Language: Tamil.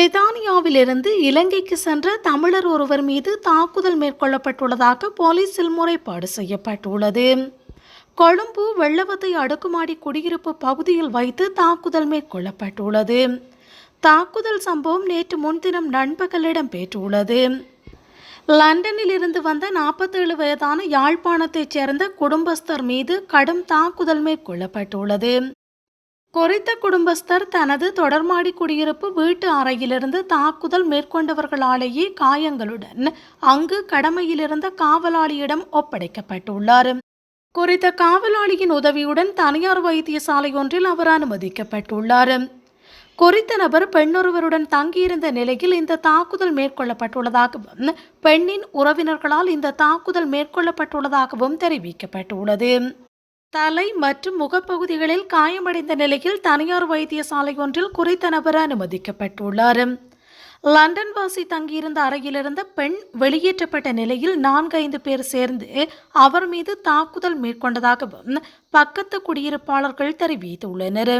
பிரித்தானியாவிலிருந்து இலங்கைக்கு சென்ற தமிழர் ஒருவர் மீது தாக்குதல் மேற்கொள்ளப்பட்டுள்ளதாக போலீசில் முறைப்பாடு செய்யப்பட்டுள்ளது. கொழும்பு வெள்ளவத்தை அடுக்குமாடி குடியிருப்பு பகுதியில் வைத்து தாக்குதல் மேற்கொள்ளப்பட்டுள்ளது. தாக்குதல் சம்பவம் நேற்று முன்தினம் நண்பகல் இடம்பெற்றுள்ளது லண்டனில் இருந்து வந்த நாற்பத்தேழு வயதான யாழ்ப்பாணத்தைச் சேர்ந்த குடும்பஸ்தர் மீது கடும் தாக்குதல் மேற்கொள்ளப்பட்டுள்ளது. குறித்த குடும்பஸ்தர் தனது தொடர்மாடி குடியிருப்பு வீட்டு அறையிலிருந்து தாக்குதல் மேற்கொண்டவர்களாலேயே காயங்களுடன் அங்கு கடமையிலிருந்த காவலாளியிடம் ஒப்படைக்கப்பட்டுள்ளார். குறித்த காவலாளியின் உதவியுடன் தனியார் வைத்தியசாலை ஒன்றில் அவர் அனுமதிக்கப்பட்டுள்ளார். குறித்த நபர் பெண்ணொருவருடன் தங்கியிருந்த நிலையில் இந்த தாக்குதல் மேற்கொள்ளப்பட்டுள்ளதாகவும் பெண்ணின் உறவினர்களால் இந்த தாக்குதல் மேற்கொள்ளப்பட்டுள்ளதாகவும் தெரிவிக்கப்பட்டுள்ளது. தலை மற்றும் முகப்பகுதிகளில் காயமடைந்த நிலையில் தனியார் வைத்தியசாலை ஒன்றில் குறித்த நபர் அனுமதிக்கப்பட்டுள்ளார். லண்டன் வாசி தங்கியிருந்த அறையிலிருந்த பெண் வெளியேற்றப்பட்ட நிலையில் நான்கைந்து பேர் சேர்ந்து அவர் மீது தாக்குதல் மேற்கொண்டதாகவும் பக்கத்து குடியிருப்பாளர்கள் தெரிவித்துள்ளனர்.